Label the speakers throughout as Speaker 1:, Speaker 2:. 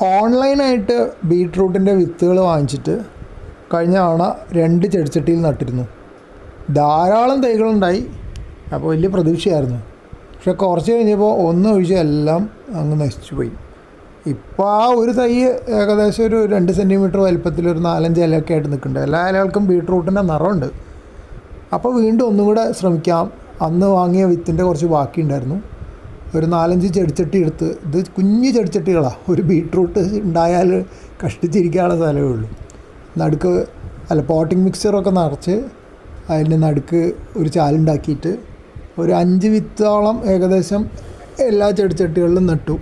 Speaker 1: ഓൺലൈനായിട്ട് ബീട്രൂട്ടിന്റെ വിത്തുകൾ വാങ്ങിച്ചിട്ട് കഴിഞ്ഞ തവണ രണ്ട് ചെടിച്ചട്ടിയിൽ നട്ടിരുന്നു. ധാരാളം തൈകളുണ്ടായി. അപ്പോൾ വലിയ പ്രതീക്ഷയായിരുന്നു. പക്ഷെ കുറച്ച് കഴിഞ്ഞപ്പോൾ ഒന്ന് ഒഴിച്ച് എല്ലാം അങ്ങ് നശിച്ചു പോയി ഇപ്പോൾ ആ ഒരു തൈ ഏകദേശം ഒരു രണ്ട് സെന്റിമീറ്റർ വലിപ്പത്തിൽ ഒരു നാലഞ്ച് ഇലയൊക്കെ ആയിട്ട് നിൽക്കുന്നുണ്ട്. എല്ലാ ഇലകൾക്കും ബീട്രൂട്ടിന്റെ നിറമുണ്ട്. അപ്പോൾ വീണ്ടും ഒന്നും കൂടെ ശ്രമിക്കാം. അന്ന് വാങ്ങിയ വിത്തിന്റെ കുറച്ച് ബാക്കിയുണ്ടായിരുന്നു. ഒരു നാലഞ്ച് ചെടിച്ചട്ടി എടുത്ത് ഇത് കുഞ്ഞു ചെടിച്ചട്ടികളാണ് ഒരു ബീട്രൂട്ട് ഉണ്ടായാൽ കഷ്ടിച്ചിരിക്കാനുള്ള സ്ഥലമേ ഉള്ളൂ. നടുക്ക് അല്ല പോട്ടിംഗ് മിക്സറൊക്കെ നിറച്ച് അതിന്റെ നടുക്ക് ഒരു ചാലുണ്ടാക്കിയിട്ട് ഒരു അഞ്ച് വിത്തോളം ഏകദേശം എല്ലാ ചെടിച്ചട്ടികളിലും നട്ടു.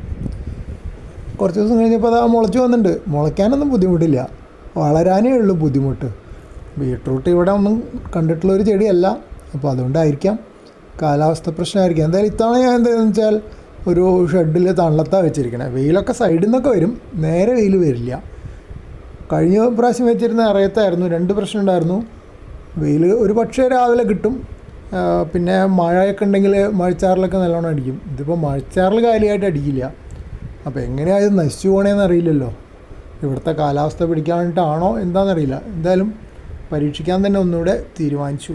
Speaker 1: കുറച്ച് ദിവസം കഴിഞ്ഞപ്പോൾ അത് മുളച്ച് വന്നിട്ടുണ്ട്. മുളയ്ക്കാനൊന്നും ബുദ്ധിമുട്ടില്ല. വളരാനേ ഉള്ളൂ ബുദ്ധിമുട്ട്. ബീട്രൂട്ട് ഇവിടെ ഒന്നും കണ്ടിട്ടുള്ള ഒരു ചെടിയല്ല. അപ്പോൾ അതുകൊണ്ടായിരിക്കാം കാലാവസ്ഥ പ്രശ്നമായിരിക്കും. എന്തായാലും ഇത്തവണ ഞാൻ എന്താണെന്ന് വെച്ചാൽ ഒരു ഷെഡിൽ തണലത്താണ് വെച്ചിരിക്കണേ. വെയിലൊക്കെ സൈഡിൽ നിന്നൊക്കെ വരും. നേരെ വെയിൽ വരില്ല. കഴിഞ്ഞ പ്രാവശ്യം വെച്ചിരുന്ന അറിയത്തായിരുന്നു. രണ്ട് പ്രശ്നം ഉണ്ടായിരുന്നു. വെയിൽ ഒരു പക്ഷേ രാവിലെ കിട്ടും. പിന്നെ മഴയൊക്കെ ഉണ്ടെങ്കിൽ മഴച്ചാറിലൊക്കെ നല്ലോണം അടിക്കും. ഇതിപ്പോൾ മഴച്ചാറിൽ കാര്യമായിട്ട് അടിക്കില്ല. അപ്പോൾ എങ്ങനെയാണ് ഇത് നശിച്ചു പോകണേന്ന് അറിയില്ലല്ലോ. ഇവിടുത്തെ കാലാവസ്ഥ പിടിക്കാനായിട്ടാണോ എന്താണെന്നറിയില്ല എന്തായാലും പരീക്ഷിക്കാൻ തന്നെ ഒന്നുകൂടെ തീരുമാനിച്ചു.